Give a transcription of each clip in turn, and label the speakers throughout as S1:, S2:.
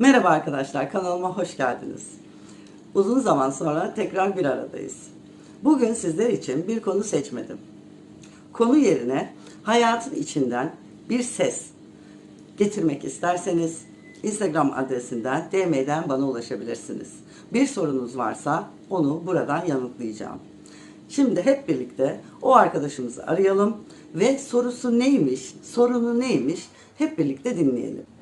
S1: Merhaba arkadaşlar, kanalıma hoş geldiniz. Uzun zaman sonra tekrar bir aradayız. Bugün sizler için bir konu seçmedim. Konu yerine hayatın içinden bir ses getirmek isterseniz Instagram adresinden DM'den bana ulaşabilirsiniz. Bir sorunuz varsa onu buradan yanıtlayacağım. Şimdi hep birlikte o arkadaşımızı arayalım ve sorusu neymiş, sorunu neymiş hep birlikte dinleyelim.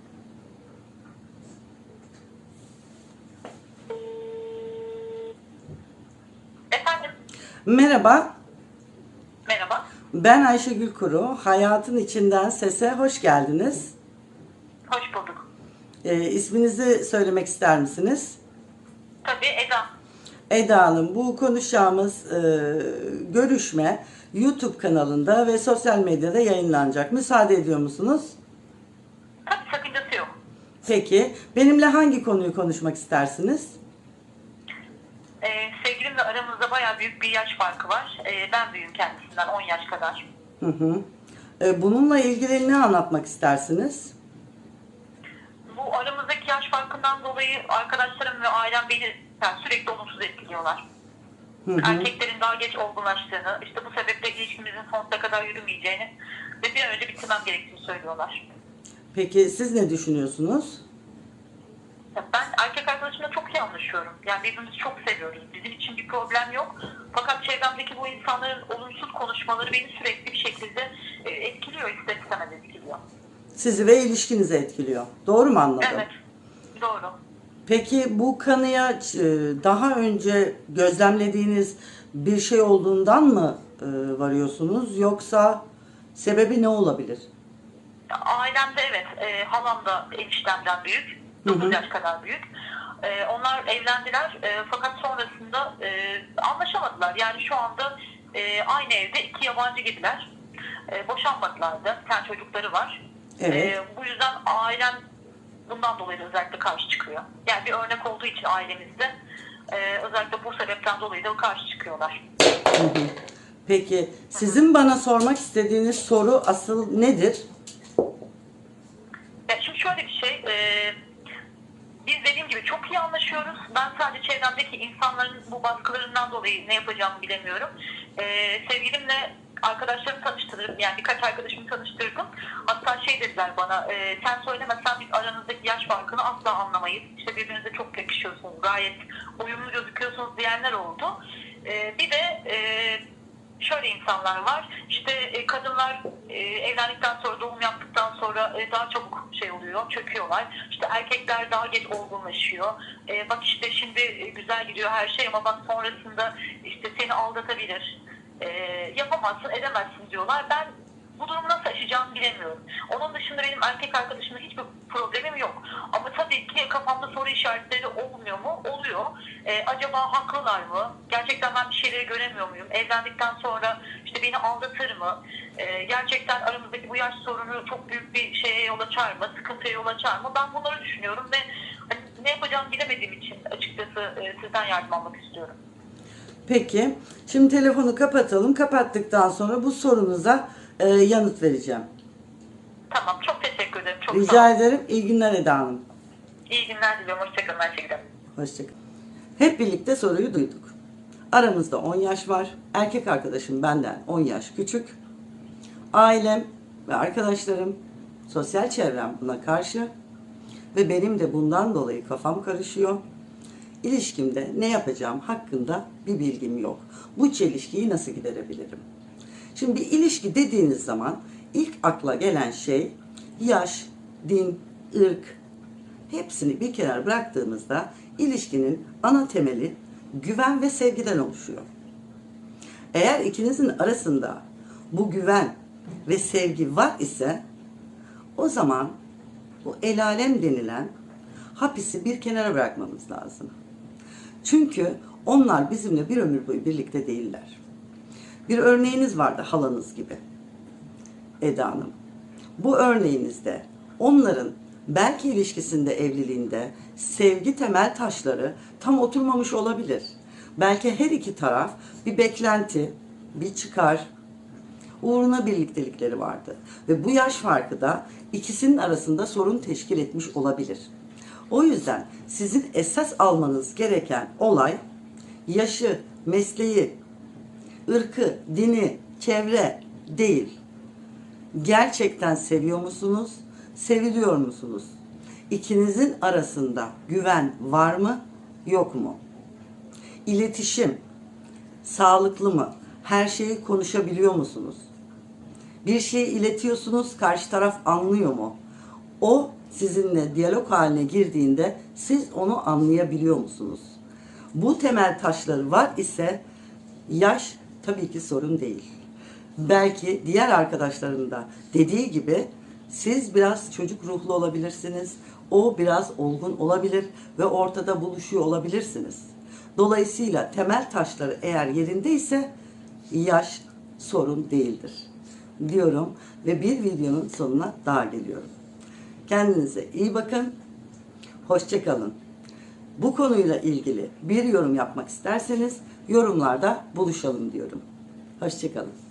S1: Merhaba,
S2: merhaba.
S1: ben Ayşegül Kuru. Hayatın içinden sese hoş geldiniz.
S2: Hoş bulduk.
S1: Ee, isminizi söylemek ister misiniz?
S2: Tabii Eda.
S1: Eda Hanım, bu konuşacağımız e, görüşme YouTube kanalında ve sosyal medyada yayınlanacak. Müsaade ediyor musunuz?
S2: Tabii sakıncası yok.
S1: Peki, benimle hangi konuyu konuşmak istersiniz?
S2: Aramızda bayağı büyük bir yaş farkı var. Ee, ben büyüğüm kendisinden 10 yaş kadar.
S1: Hı hı. Ee, bununla ilgili ne anlatmak istersiniz?
S2: Bu aramızdaki yaş farkından dolayı arkadaşlarım ve ailem beni yani sürekli olumsuz etkiliyorlar.
S1: Hı hı.
S2: Erkeklerin daha geç olgunlaştığını, işte bu sebeple ilişkimizin sonsuza kadar yürümeyeceğini ve bir an önce bitirmem gerektiğini söylüyorlar.
S1: Peki siz ne düşünüyorsunuz?
S2: Ben erkek arkadaşımla iyi anlaşıyorum. Yani birbirimizi çok seviyoruz. Bizim için bir problem yok. Fakat çevremdeki bu insanların olumsuz konuşmaları beni sürekli bir şekilde e, etkiliyor, ister istemez etkiliyor.
S1: Sizi ve ilişkinizi etkiliyor. Doğru mu anladım?
S2: Evet, doğru.
S1: Peki bu kanıya e, daha önce gözlemlediğiniz bir şey olduğundan mı e, varıyorsunuz yoksa sebebi ne olabilir?
S2: Ailemde evet, halam da eniştemden büyük, 9 yaş kadar büyük. E, onlar evlendiler e, fakat sonrasında e, anlaşamadılar. Yani şu anda e, aynı evde iki yabancı gibiler. E, boşanmadılar da, bir tane çocukları var.
S1: Evet.
S2: E, bu yüzden ailem bundan dolayı özellikle karşı çıkıyor. Yani bir örnek olduğu için ailemizde e, özellikle bu sebepten dolayı da karşı çıkıyorlar.
S1: Hı hı. Peki sizin bana sormak istediğiniz soru asıl nedir?
S2: Ya şimdi şöyle bir şey, e, biz dediğim gibi çok iyi anlaşıyoruz. Ben sadece çevremdeki insanların bu baskılarından dolayı ne yapacağımı bilemiyorum. E, sevgilimle arkadaşlarımı tanıştırdım, yani birkaç arkadaşımı tanıştırdım. Hatta şey dediler bana, e, sen söylemesen biz aranızdaki yaş farkını asla anlamayız. İşte birbirinize çok yakışıyorsunuz, gayet uyumlu gözüküyorsunuz diyenler oldu. E, bir de... E, şöyle insanlar var. İşte e, kadınlar e, evlendikten sonra doğum yaptıktan sonra e, daha çabuk şey oluyor, çöküyorlar. İşte erkekler daha geç olgunlaşıyor. E, bak işte şimdi e, güzel gidiyor her şey ama bak sonrasında işte seni aldatabilir. E, yapamazsın, edemezsin diyorlar. Ben bu durumu nasıl aşacağımı bilemiyorum. Onun dışında benim erkek arkadaşımla hiçbir problemim yok. Ama tabii ki kafamda soru işaretleri olmuyor mu? Oluyor. Ee, acaba haklılar mı? Gerçekten ben bir şeyleri göremiyor muyum? Evlendikten sonra işte beni aldatır mı? Ee, gerçekten aramızdaki bu yaş sorunu çok büyük bir şeye yol açar mı? Sıkıntıya yol açar mı? Ben bunları düşünüyorum ve hani ne yapacağımı bilemediğim için açıkçası e, sizden yardım almak istiyorum.
S1: Peki şimdi telefonu kapatalım. Kapattıktan sonra bu sorunuza e, yanıt vereceğim.
S2: Tamam. Çok teşekkür ederim. Çok sağ
S1: Rica ederim. İyi günler Eda Hanım.
S2: İyi günler diliyorum. Hoşçakalın. Hoşçakalın.
S1: Hoşçakalın. Hep birlikte soruyu duyduk. Aramızda 10 yaş var. Erkek arkadaşım benden 10 yaş küçük. Ailem ve arkadaşlarım, sosyal çevrem buna karşı ve benim de bundan dolayı kafam karışıyor. İlişkimde ne yapacağım hakkında bir bilgim yok. Bu çelişkiyi nasıl giderebilirim? Şimdi bir ilişki dediğiniz zaman ilk akla gelen şey yaş, din, ırk, hepsini bir kenara bıraktığımızda ilişkinin ana temeli güven ve sevgiden oluşuyor. Eğer ikinizin arasında bu güven ve sevgi var ise o zaman bu el alem denilen hapisi bir kenara bırakmamız lazım. Çünkü onlar bizimle bir ömür boyu birlikte değiller. Bir örneğiniz vardı halanız gibi. Eda Hanım. Bu örneğinizde onların belki ilişkisinde, evliliğinde sevgi temel taşları tam oturmamış olabilir. Belki her iki taraf bir beklenti, bir çıkar, uğruna birliktelikleri vardı. Ve bu yaş farkı da ikisinin arasında sorun teşkil etmiş olabilir. O yüzden sizin esas almanız gereken olay yaşı, mesleği, ırkı, dini, çevre değil. Gerçekten seviyor musunuz? Seviliyor musunuz? İkinizin arasında güven var mı? Yok mu? İletişim sağlıklı mı? Her şeyi konuşabiliyor musunuz? Bir şeyi iletiyorsunuz, karşı taraf anlıyor mu? O sizinle diyalog haline girdiğinde siz onu anlayabiliyor musunuz? Bu temel taşları var ise yaş tabii ki sorun değil. Belki diğer arkadaşların da dediği gibi siz biraz çocuk ruhlu olabilirsiniz. O biraz olgun olabilir ve ortada buluşuyor olabilirsiniz. Dolayısıyla temel taşları eğer yerindeyse yaş sorun değildir diyorum ve bir videonun sonuna daha geliyorum. Kendinize iyi bakın. Hoşçakalın. Bu konuyla ilgili bir yorum yapmak isterseniz yorumlarda buluşalım diyorum. Hoşçakalın.